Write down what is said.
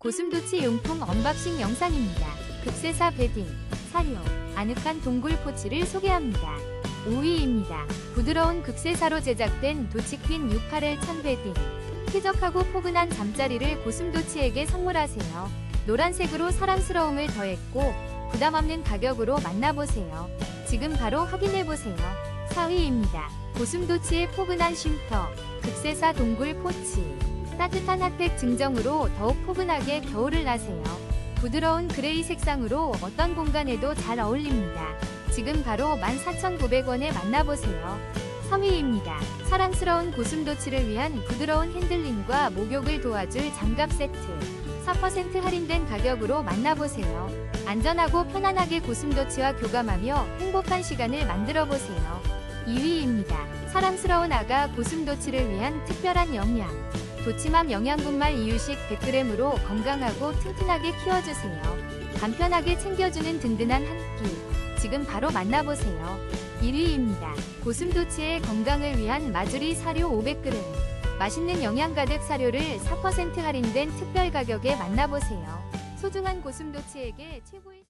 고슴도치 용품 언박싱 영상입니다. 극세사 베딩, 사료, 아늑한 동굴 포츠를 소개합니다. 5위입니다. 부드러운 극세사로 제작된 도치퀸 68L 천 베딩. 쾌적하고 포근한 잠자리를 고슴도치에게 선물하세요. 노란색으로 사랑스러움을 더했고 부담 없는 가격으로 만나보세요. 지금 바로 확인해보세요. 4위입니다. 고슴도치의 포근한 쉼터, 극세사 동굴 포츠. 따뜻한 핫팩 증정으로 더욱 포근하게 겨울을 나세요. 부드러운 그레이 색상으로 어떤 공간에도 잘 어울립니다. 지금 바로 14,900원에 만나보세요. 3위입니다. 사랑스러운 고슴도치를 위한 부드러운 핸들링과 목욕을 도와줄 장갑 세트. 4% 할인된 가격으로 만나보세요. 안전하고 편안하게 고슴도치와 교감하며 행복한 시간을 만들어 보세요. 2위입니다. 사랑스러운 아가 고슴도치를 위한 특별한 영양. 도치맘 영양분말 이유식 100g으로 건강하고 튼튼하게 키워주세요. 간편하게 챙겨주는 든든한 한 끼. 지금 바로 만나보세요. 1위입니다. 고슴도치의 건강을 위한 마주리 사료 500g. 맛있는 영양 가득 사료를 4% 할인된 특별 가격에 만나보세요. 소중한 고슴도치에게 최고의